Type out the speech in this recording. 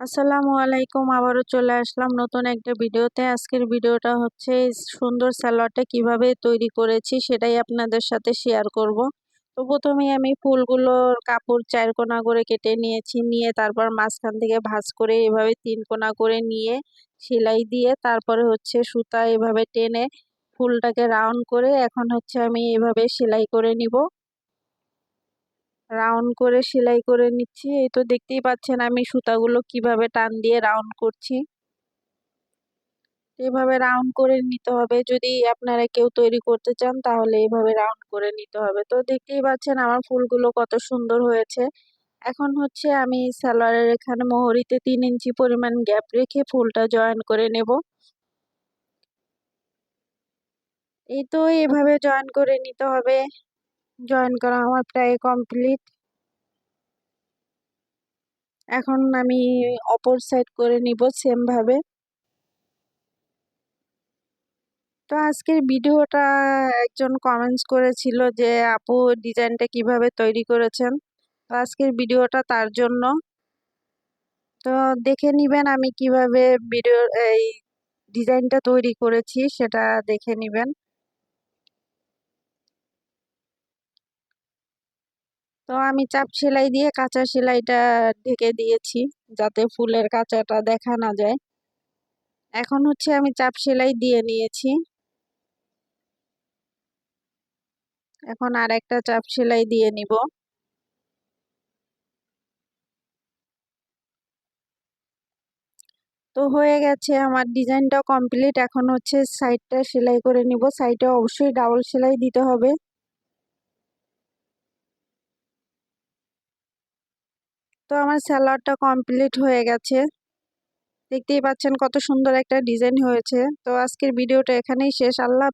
আসসালামু আলাইকুম, আবারও চলে আসলাম নতুন একটা ভিডিওতে। আজকের ভিডিওটা হচ্ছে সুন্দর স্যালাডটা কীভাবে তৈরি করেছি সেটাই আপনাদের সাথে শেয়ার করব। তো প্রথমেই আমি ফুলগুলোর কাপড় চার কোনা করে কেটে নিয়েছি, নিয়ে তারপর মাঝখান থেকে ভাজ করে এভাবে তিন কোনা করে নিয়ে সেলাই দিয়ে তারপরে হচ্ছে সুতা এভাবে টেনে ফুলটাকে রাউন্ড করে এখন হচ্ছে আমি এভাবে সেলাই করে নিব। রাউন্ড করে সেলাই করে নিচ্ছি। এই তো দেখতেই পাচ্ছেন আমি সুতাগুলো কীভাবে টান দিয়ে রাউন্ড করছি। এভাবে রাউন্ড করে নিতে হবে। যদি আপনারা কেউ তৈরি করতে চান তাহলে এভাবে রাউন্ড করে নিতে হবে। তো দেখতেই পাচ্ছেন আমার ফুলগুলো কত সুন্দর হয়েছে। এখন হচ্ছে আমি সালোয়ারের এখানে মোহরিতে তিন ইঞ্চি পরিমাণ গ্যাপ রেখে ফুলটা জয়েন করে নেব। এই তো এভাবে জয়েন করে নিতে হবে। জয়েন করা আমার প্রায় কমপ্লিট এখন আমি অপর সাইড করে নিব সেমভাবে তো আজকের ভিডিওটা একজন কমেন্টস করেছিল যে, আপু ডিজাইনটা কীভাবে তৈরি করেছেন? তো আজকের ভিডিওটা তার জন্য। তো দেখে নিবেন আমি কীভাবে ভিডিও এই ডিজাইনটা তৈরি করেছি, সেটা দেখে নিবেন। তো আমি চাপ সেলাই দিয়ে কাঁচা সেলাইটা ঢেকে দিয়েছি যাতে ফুলের কাঁচাটা দেখা না যায়। এখন হচ্ছে আমি চাপ সেলাই দিয়ে নিয়েছি। এখন আর একটা চাপ সেলাই দিয়ে নিব। তো হয়ে গেছে আমার ডিজাইনটা কমপ্লিট। এখন হচ্ছে সাইডটা সেলাই করে নিব। সাইডে অবশ্যই ডাবল সেলাই দিতে হবে। তো আমার স্যালাডটা কমপ্লিট হয়ে গেছে। দেখতেই পাচ্ছেন কত সুন্দর একটা ডিজাইন হয়েছে। তো আজকের ভিডিওটা এখানেই শেষ। আল্লাহ